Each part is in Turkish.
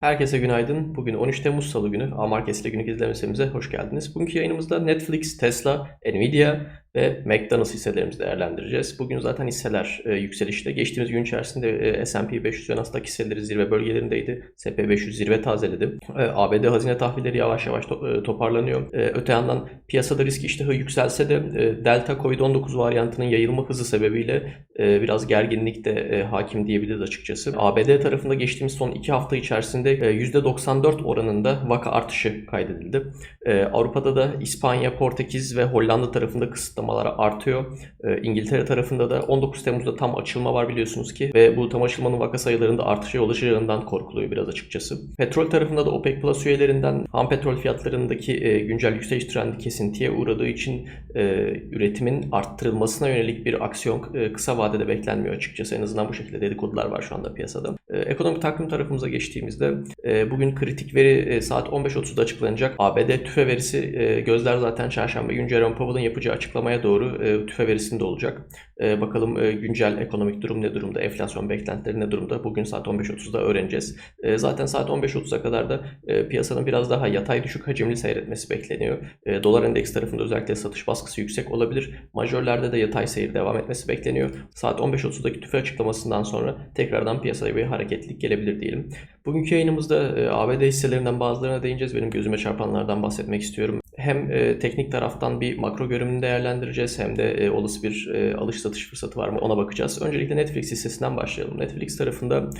Herkese günaydın. Bugün 13 Temmuz Salı günü. A-Markets ile günlük izlemesimize hoş geldiniz. Bugünkü yayınımızda Netflix, Tesla, Nvidia ve McDonald's hisselerimizi değerlendireceğiz. Bugün zaten hisseler e, yükselişte. Geçtiğimiz gün içerisinde e, S&P 500 ve Nasdaq hisseleri zirve bölgelerindeydi. SP 500 zirve tazeledi. E, ABD hazine tahvilleri yavaş yavaş to- e, toparlanıyor. E, öte yandan piyasada risk iştahı yükselse de e, Delta Covid-19 varyantının yayılma hızı sebebiyle e, biraz gerginlik de e, hakim diyebiliriz açıkçası. ABD tarafında geçtiğimiz son 2 hafta içerisinde e, %94 oranında vaka artışı kaydedildi. E, Avrupa'da da İspanya, Portekiz ve Hollanda tarafında kısıtlamalar artıyor. E, İngiltere tarafında da 19 Temmuz'da tam açılma var biliyorsunuz ki ve bu tam açılmanın vaka sayılarında artışa yol açacağından korkuluyor biraz açıkçası. Petrol tarafında da OPEC Plus üyelerinden ham petrol fiyatlarındaki e, güncel yükseliş trendi kesintiye uğradığı için e, üretimin arttırılmasına yönelik bir aksiyon e, kısa vadede beklenmiyor açıkçası. En azından bu şekilde dedikodular var şu anda piyasada. E, ekonomik takvim tarafımıza geçtiğimizde e, bugün kritik veri e, saat 15.30'da açıklanacak. ABD tüfe verisi e, gözler zaten çarşamba günü Jerome Powell'ın yapacağı açıklamaya doğru tüfe verisinde olacak. Bakalım güncel ekonomik durum ne durumda, enflasyon beklentileri ne durumda bugün saat 15.30'da öğreneceğiz. Zaten saat 15.30'a kadar da piyasanın biraz daha yatay düşük hacimli seyretmesi bekleniyor. Dolar endeks tarafında özellikle satış baskısı yüksek olabilir. Majörlerde de yatay seyir devam etmesi bekleniyor. Saat 15.30'daki tüfe açıklamasından sonra tekrardan piyasaya bir hareketlilik gelebilir diyelim. Bugünkü yayınımızda e, ABD hisselerinden bazılarına değineceğiz. Benim gözüme çarpanlardan bahsetmek istiyorum. Hem e, teknik taraftan bir makro görünümünü değerlendireceğiz hem de e, olası bir alış satış fırsatı var mı ona bakacağız. Öncelikle Netflix hissesinden başlayalım. Netflix tarafında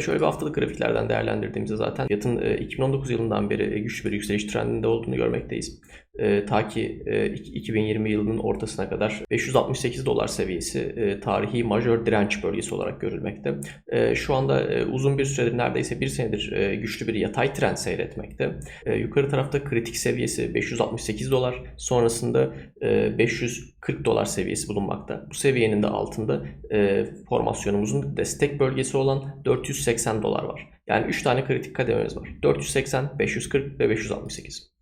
şöyle bir haftalık grafiklerden değerlendirdiğimizde zaten fiyatın e, 2019 yılından beri güçlü bir yükseliş trendinde olduğunu görmekteyiz. E, ta ki e, 2020 yılının ortasına kadar 568 dolar seviyesi e, tarihi majör direnç bölgesi olarak görülmekte. E, şu anda e, uzun bir süredir neredeyse bir senedir e, güçlü bir yatay trend seyretmekte. E, yukarı tarafta kritik seviyesi 568 dolar sonrasında e, 540 dolar seviyesi bulunmakta. Bu seviyenin de altında e, formasyonumuzun destek bölgesi olan 480 dolar var. Yani 3 tane kritik kadememiz var. 480, 540 ve 568.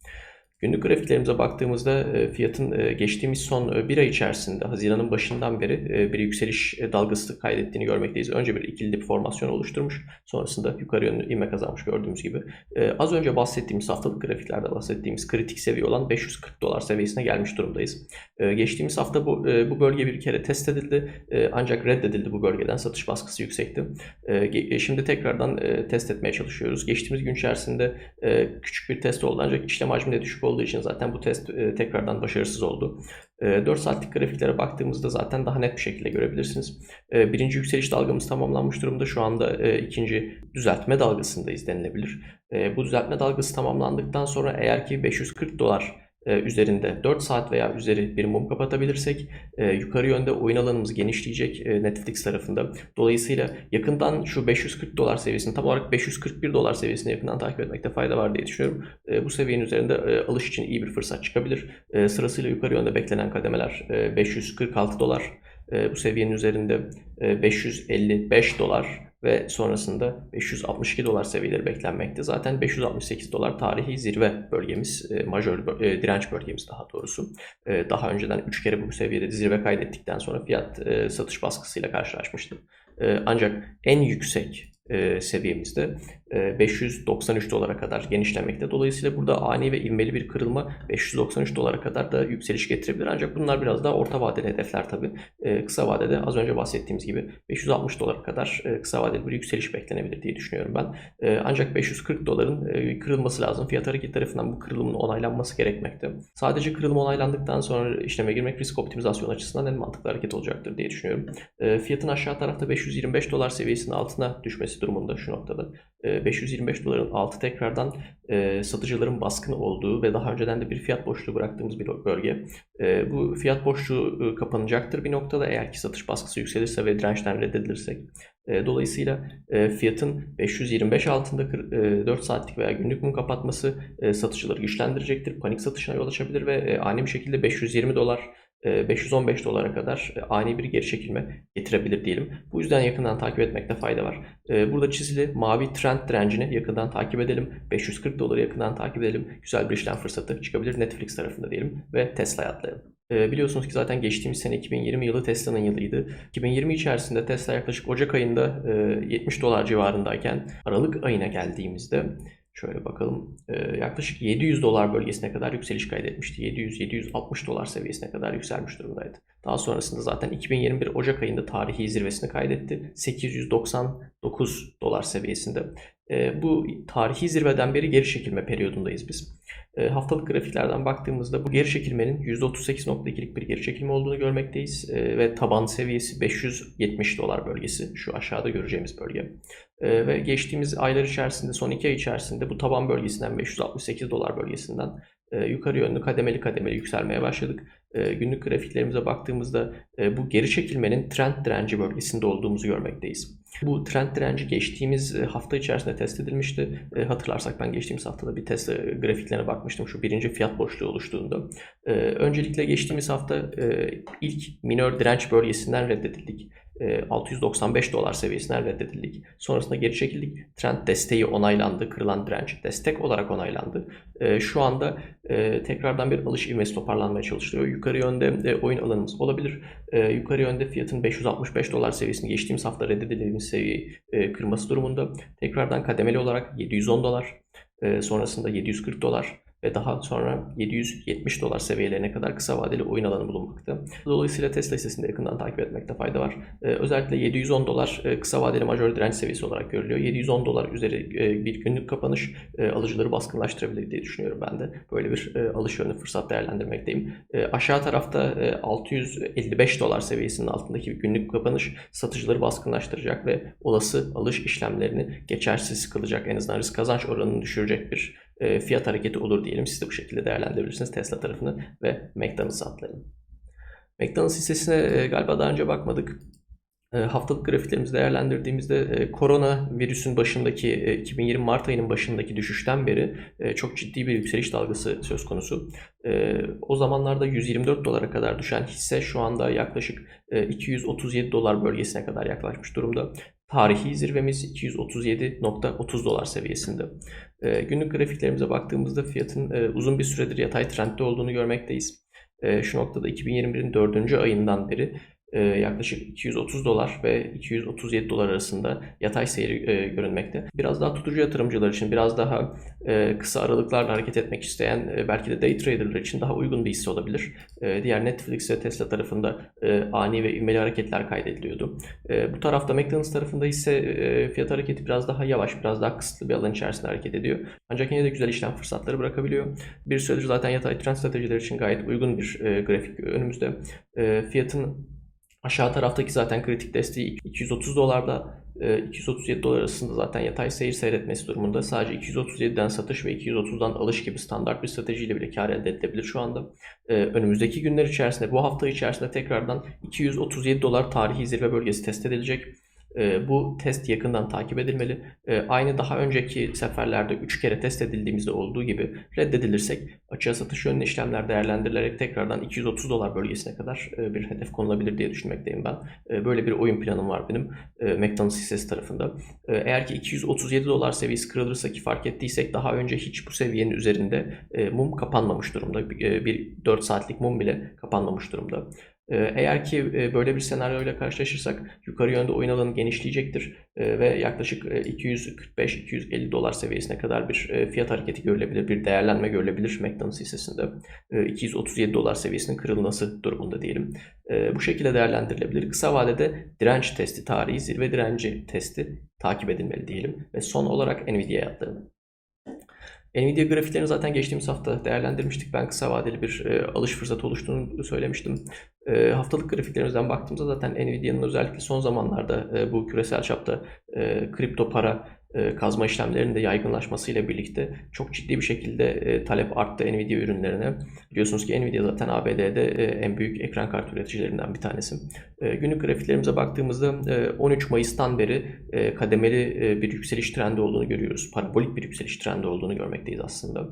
Günlük grafiklerimize baktığımızda e, fiyatın e, geçtiğimiz son e, bir ay içerisinde Haziran'ın başından beri bir yükseliş dalgası kaydettiğini görmekteyiz. Önce bir ikili dip formasyon oluşturmuş. Sonrasında yukarı yönlü ivme kazanmış gördüğümüz gibi. Az önce bahsettiğimiz haftalık grafiklerde bahsettiğimiz kritik seviye olan 540 dolar seviyesine gelmiş durumdayız. Geçtiğimiz hafta bu, bu bölge bir kere test edildi. Ancak reddedildi bu bölgeden. Satış baskısı yüksekti. Şimdi tekrardan test etmeye çalışıyoruz. Geçtiğimiz gün içerisinde küçük bir test oldu ancak işlem hacmi de düşük olduğu için zaten bu test e, tekrardan başarısız oldu. E, 4 saatlik grafiklere baktığımızda zaten daha net bir şekilde görebilirsiniz. E, birinci yükseliş dalgamız tamamlanmış durumda. Şu anda e, ikinci düzeltme dalgasındayız denilebilir. E, bu düzeltme dalgası tamamlandıktan sonra eğer ki 540 dolar e, üzerinde 4 saat veya üzeri bir mum kapatabilirsek e, yukarı yönde oyun alanımız genişleyecek e, Netflix tarafında. Dolayısıyla yakından şu 540 dolar seviyesini tam olarak 541 dolar seviyesini yakından takip etmekte fayda var diye düşünüyorum. Bu seviyenin üzerinde alış için iyi bir fırsat çıkabilir. Sırasıyla yukarı yönde beklenen kademeler e, 546 dolar. Bu seviyenin üzerinde e, 555 dolar ve sonrasında 562 dolar seviyeleri beklenmekte. Zaten 568 dolar tarihi zirve bölgemiz, e, majör e, direnç bölgemiz daha doğrusu. E, daha önceden 3 kere bu seviyede zirve kaydettikten sonra fiyat e, satış baskısıyla karşılaşmıştı. E, ancak en yüksek e, seviyemizde 593 dolara kadar genişlemekte. Dolayısıyla burada ani ve ivmeli bir kırılma 593 dolara kadar da yükseliş getirebilir. Ancak bunlar biraz daha orta vadeli hedefler tabii. E, kısa vadede az önce bahsettiğimiz gibi 560 dolara kadar e, kısa vadeli bir yükseliş beklenebilir diye düşünüyorum ben. E, ancak 540 doların e, kırılması lazım. Fiyat hareketi tarafından bu kırılımın onaylanması gerekmekte. Sadece kırılım onaylandıktan sonra işleme girmek risk optimizasyon açısından en mantıklı hareket olacaktır diye düşünüyorum. E, fiyatın aşağı tarafta 525 dolar seviyesinin altına düşmesi durumunda şu noktada. 525 doların altı tekrardan e, satıcıların baskın olduğu ve daha önceden de bir fiyat boşluğu bıraktığımız bir bölge. E, bu fiyat boşluğu e, kapanacaktır bir noktada eğer ki satış baskısı yükselirse ve dirençten reddedilirsek. E, dolayısıyla e, fiyatın 525 altında e, 4 saatlik veya günlük mum kapatması e, satıcıları güçlendirecektir. Panik satışına yol açabilir ve e, ani bir şekilde 520 dolar 515 dolara kadar ani bir geri çekilme getirebilir diyelim. Bu yüzden yakından takip etmekte fayda var. Burada çizili mavi trend direncini yakından takip edelim. 540 doları yakından takip edelim. Güzel bir işlem fırsatı çıkabilir Netflix tarafında diyelim ve Tesla'ya atlayalım. E, biliyorsunuz ki zaten geçtiğimiz sene 2020 yılı Tesla'nın yılıydı. 2020 içerisinde Tesla yaklaşık Ocak ayında e, 70 dolar civarındayken Aralık ayına geldiğimizde Şöyle bakalım. Ee, yaklaşık 700 dolar bölgesine kadar yükseliş kaydetmişti. 700-760 dolar seviyesine kadar yükselmiş durumdaydı. Daha sonrasında zaten 2021 Ocak ayında tarihi zirvesini kaydetti. 899 dolar seviyesinde. Ee, bu tarihi zirveden beri geri çekilme periyodundayız biz. Ee, haftalık grafiklerden baktığımızda bu geri çekilmenin %38.2'lik bir geri çekilme olduğunu görmekteyiz. Ee, ve taban seviyesi 570 dolar bölgesi. Şu aşağıda göreceğimiz bölge. Ve geçtiğimiz aylar içerisinde, son iki ay içerisinde bu taban bölgesinden 568 dolar bölgesinden e, yukarı yönlü kademeli kademeli yükselmeye başladık. E, günlük grafiklerimize baktığımızda e, bu geri çekilmenin trend direnci bölgesinde olduğumuzu görmekteyiz. Bu trend direnci geçtiğimiz hafta içerisinde test edilmişti. Hatırlarsak ben geçtiğimiz haftada bir Tesla grafiklerine bakmıştım şu birinci fiyat boşluğu oluştuğunda. Öncelikle geçtiğimiz hafta ilk minor direnç bölgesinden reddedildik. 695 dolar seviyesinden reddedildik. Sonrasında geri çekildik. Trend desteği onaylandı. Kırılan direnç destek olarak onaylandı. Şu anda tekrardan bir alış ivmesi toparlanmaya çalışılıyor. Yukarı yönde oyun alanımız olabilir. Yukarı yönde fiyatın 565 dolar seviyesini geçtiğimiz hafta reddedildiğimiz seviyeyi kırması durumunda. Tekrardan kademeli olarak 710 dolar, sonrasında 740 dolar, ve daha sonra 770 dolar seviyelerine kadar kısa vadeli oyun alanı bulunmakta. Dolayısıyla Tesla hissesinde yakından takip etmekte fayda var. Ee, özellikle 710 dolar e, kısa vadeli majör direnç seviyesi olarak görülüyor. 710 dolar üzeri e, bir günlük kapanış e, alıcıları baskınlaştırabilir diye düşünüyorum ben de. Böyle bir alış yönlü fırsat değerlendirmekteyim. Aşağı tarafta e, 655 dolar seviyesinin altındaki bir günlük kapanış satıcıları baskınlaştıracak ve olası alış işlemlerini geçersiz kılacak en azından risk kazanç oranını düşürecek bir e, fiyat hareketi olur diyelim. Siz de bu şekilde değerlendirebilirsiniz Tesla tarafını ve McDonald's atlayın. McDonald's hissesine e, galiba daha önce bakmadık. E, haftalık grafiklerimizi değerlendirdiğimizde korona virüsün başındaki 2020 Mart ayının başındaki düşüşten beri çok ciddi bir yükseliş dalgası söz konusu. O zamanlarda 124 dolara kadar düşen hisse şu anda yaklaşık 237 dolar bölgesine kadar yaklaşmış durumda. Tarihi zirvemiz 237.30 dolar seviyesinde. E, günlük grafiklerimize baktığımızda fiyatın e, uzun bir süredir yatay trendde olduğunu görmekteyiz. E, şu noktada 2021'in 4. ayından beri yaklaşık 230 dolar ve 237 dolar arasında yatay seyri e, görünmekte. Biraz daha tutucu yatırımcılar için, biraz daha e, kısa aralıklarla hareket etmek isteyen, belki de day traderlar için daha uygun bir hisse olabilir. Diğer Netflix ve Tesla tarafında ani ve ivmeli hareketler kaydediliyordu. Bu tarafta McDonald's tarafında ise fiyat hareketi biraz daha yavaş, biraz daha kısıtlı bir alan içerisinde hareket ediyor. Ancak yine de güzel işlem fırsatları bırakabiliyor. Bir süredir zaten yatay trend stratejiler için gayet uygun bir grafik önümüzde. Fiyatın Aşağı taraftaki zaten kritik desteği 230 dolarda 237 e, dolar arasında zaten yatay seyir seyretmesi durumunda sadece 237'den satış ve 230'dan alış gibi standart bir stratejiyle bile kar elde edilebilir şu anda. E, önümüzdeki günler içerisinde bu hafta içerisinde tekrardan 237 dolar tarihi zirve bölgesi test edilecek. E, bu test yakından takip edilmeli. E, aynı daha önceki seferlerde 3 kere test edildiğimizde olduğu gibi reddedilirsek açığa satış yönlü işlemler değerlendirilerek tekrardan 230 dolar bölgesine kadar e, bir hedef konulabilir diye düşünmekteyim ben. E, böyle bir oyun planım var benim e, McDonald's hissesi tarafında. Eğer ki 237 dolar seviyesi kırılırsa ki fark ettiysek daha önce hiç bu seviyenin üzerinde e, mum kapanmamış durumda. Bir 4 saatlik mum bile kapanmamış durumda. Ee, eğer ki e, böyle bir senaryoyla karşılaşırsak yukarı yönde oyun alanı genişleyecektir e, ve yaklaşık 245-250 e, dolar seviyesine kadar bir fiyat hareketi görülebilir, bir değerlenme görülebilir McDonald's hissesinde. 237 dolar seviyesinin kırılması durumunda diyelim. Bu şekilde değerlendirilebilir. Kısa vadede direnç testi, tarihi zirve direnci testi takip edilmeli diyelim. Ve son olarak Nvidia'ya atlayalım. Nvidia grafiklerini zaten geçtiğimiz hafta değerlendirmiştik. Ben kısa vadeli bir e, alış fırsatı oluştuğunu söylemiştim. E, haftalık grafiklerimizden baktığımızda zaten Nvidia'nın özellikle son zamanlarda e, bu küresel çapta e, kripto para kazma işlemlerinin de yaygınlaşmasıyla birlikte çok ciddi bir şekilde e, talep arttı Nvidia ürünlerine. Biliyorsunuz ki Nvidia zaten ABD'de e, en büyük ekran kartı üreticilerinden bir tanesi. Günlük grafiklerimize baktığımızda 13 Mayıs'tan beri kademeli bir yükseliş trendi olduğunu görüyoruz. Parabolik bir yükseliş trendi olduğunu görmekteyiz aslında.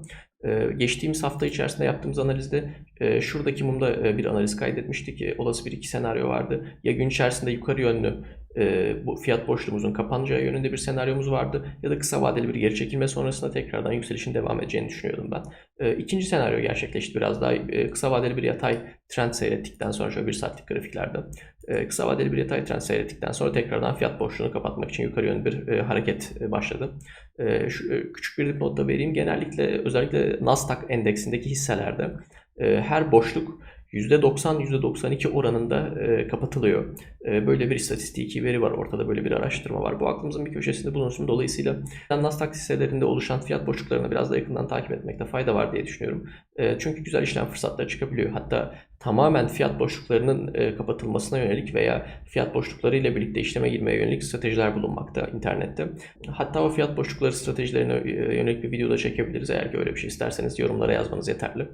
Geçtiğimiz hafta içerisinde yaptığımız analizde şuradaki mumda bir analiz kaydetmiştik. Olası bir iki senaryo vardı. Ya gün içerisinde yukarı yönlü e, bu fiyat boşluğumuzun kapanacağı yönünde bir senaryomuz vardı. Ya da kısa vadeli bir geri çekilme sonrasında tekrardan yükselişin devam edeceğini düşünüyordum ben. E, ikinci senaryo gerçekleşti biraz daha e, kısa vadeli bir yatay trend seyrettikten sonra şöyle bir saatlik grafiklerde. E, kısa vadeli bir yatay trend seyrettikten sonra tekrardan fiyat boşluğunu kapatmak için yukarı yönlü bir e, hareket e, başladı. E, şu, e, küçük bir dipnot da vereyim. Genellikle özellikle Nasdaq endeksindeki hisselerde e, her boşluk %90-%92 oranında e, kapatılıyor. E, böyle bir istatistiki veri var ortada böyle bir araştırma var. Bu aklımızın bir köşesinde bulunsun. Dolayısıyla Nasdaq hisselerinde oluşan fiyat boşluklarını biraz da yakından takip etmekte fayda var diye düşünüyorum. E, çünkü güzel işlem fırsatları çıkabiliyor. Hatta tamamen fiyat boşluklarının kapatılmasına yönelik veya fiyat boşlukları ile birlikte işleme girmeye yönelik stratejiler bulunmakta internette. Hatta o fiyat boşlukları stratejilerine yönelik bir video da çekebiliriz eğer ki öyle bir şey isterseniz yorumlara yazmanız yeterli.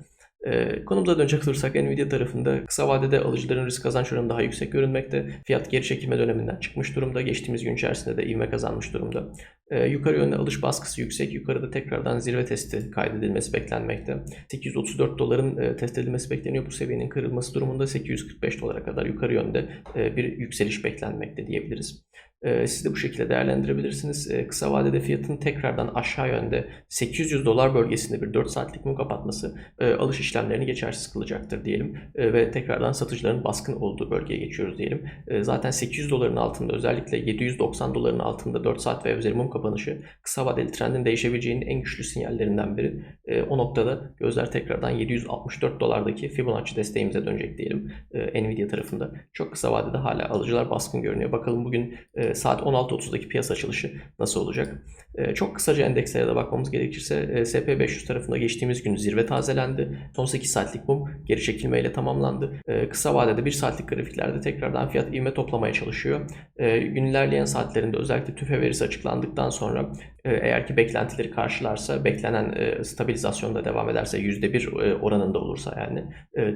Ee, konumuza dönecek olursak Nvidia tarafında kısa vadede alıcıların risk kazanç oranı daha yüksek görünmekte. Fiyat geri çekilme döneminden çıkmış durumda. Geçtiğimiz gün içerisinde de ivme kazanmış durumda. Ee, yukarı yönde alış baskısı yüksek. Yukarıda tekrardan zirve testi kaydedilmesi beklenmekte. 834 doların e, test edilmesi bekleniyor. Bu seviyenin kırılması durumunda 845 dolara kadar yukarı yönde e, bir yükseliş beklenmekte diyebiliriz. Ee, siz de bu şekilde değerlendirebilirsiniz. Ee, kısa vadede fiyatın tekrardan aşağı yönde 800 dolar bölgesinde bir 4 saatlik mum kapatması e, alış işlemlerini geçersiz kılacaktır diyelim. E, ve tekrardan satıcıların baskın olduğu bölgeye geçiyoruz diyelim. E, zaten 800 doların altında özellikle 790 doların altında 4 saat ve üzeri mum kapanışı kısa vadeli trendin değişebileceğinin en güçlü sinyallerinden biri. O noktada gözler tekrardan 764 dolardaki Fibonacci desteğimize dönecek diyelim. Nvidia tarafında. Çok kısa vadede hala alıcılar baskın görünüyor. Bakalım bugün saat 16.30'daki piyasa açılışı nasıl olacak? E, çok kısaca endekslere de bakmamız gerekirse e, SP500 tarafında geçtiğimiz gün zirve tazelendi. Son 8 saatlik mum geri çekilmeyle tamamlandı. E, kısa vadede 1 saatlik grafiklerde tekrardan fiyat ivme toplamaya çalışıyor. Gün ilerleyen saatlerinde özellikle tüfe verisi açıklandıktan sonra eğer ki beklentileri karşılarsa, beklenen stabilizasyonda devam ederse %1 oranında olursa yani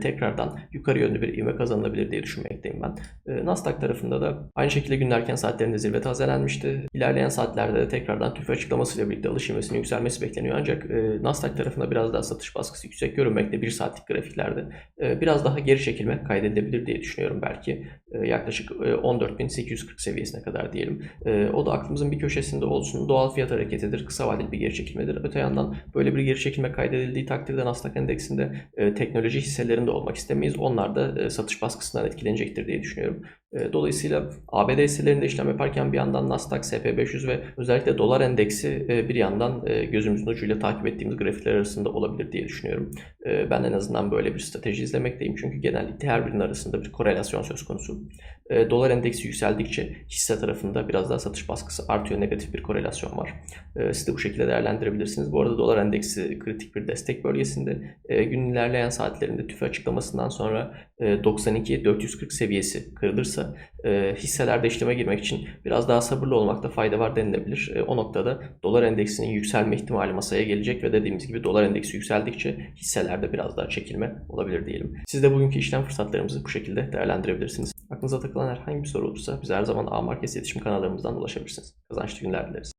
tekrardan yukarı yönlü bir ivme kazanılabilir diye düşünmekteyim ben. Nasdaq tarafında da aynı şekilde günlerken saatlerinde zirve tazelenmişti. İlerleyen saatlerde de tekrardan tüfe açıklamasıyla birlikte alış ivmesinin yükselmesi bekleniyor. Ancak Nasdaq tarafında biraz daha satış baskısı yüksek görünmekte bir saatlik grafiklerde. Biraz daha geri çekilme kaydedilebilir diye düşünüyorum belki. Yaklaşık 14.840 seviyesine kadar diyelim. O da aklımızın bir köşesinde olsun. Doğal fiyat hareketidir. Kısa vadeli bir geri çekilmedir. Öte yandan böyle bir geri çekilme kaydedildiği takdirde Nasdaq endeksinde teknoloji hisselerinde olmak istemeyiz. Onlar da satış baskısından etkilenecektir diye düşünüyorum. Dolayısıyla ABD hisselerinde işlem yaparken bir yandan Nasdaq, SP500 ve özellikle dolar endeksi bir yandan gözümüzün ucuyla takip ettiğimiz grafikler arasında olabilir diye düşünüyorum. Ben en azından böyle bir strateji izlemekteyim. Çünkü genellikle her birinin arasında bir korelasyon söz konusu. Dolar endeksi yükseldikçe hisse tarafında biraz daha satış baskısı artıyor. Negatif bir korelasyon var. Siz de bu şekilde değerlendirebilirsiniz. Bu arada dolar endeksi kritik bir destek bölgesinde. Gün ilerleyen saatlerinde tüfe açıklamasından sonra 92-440 seviyesi kırılırsa hisselerde işleme girmek için biraz daha sabırlı olmakta fayda var denilebilir. O noktada dolar endeksinin yükselme ihtimali masaya gelecek ve dediğimiz gibi dolar endeksi yükseldikçe hisselerde biraz daha çekilme olabilir diyelim. Siz de bugünkü işlem fırsatlarımızı bu şekilde değerlendirebilirsiniz. Aklınıza takılan herhangi bir soru olursa bize her zaman A Markets iletişim kanallarımızdan ulaşabilirsiniz. Kazançlı günler dileriz.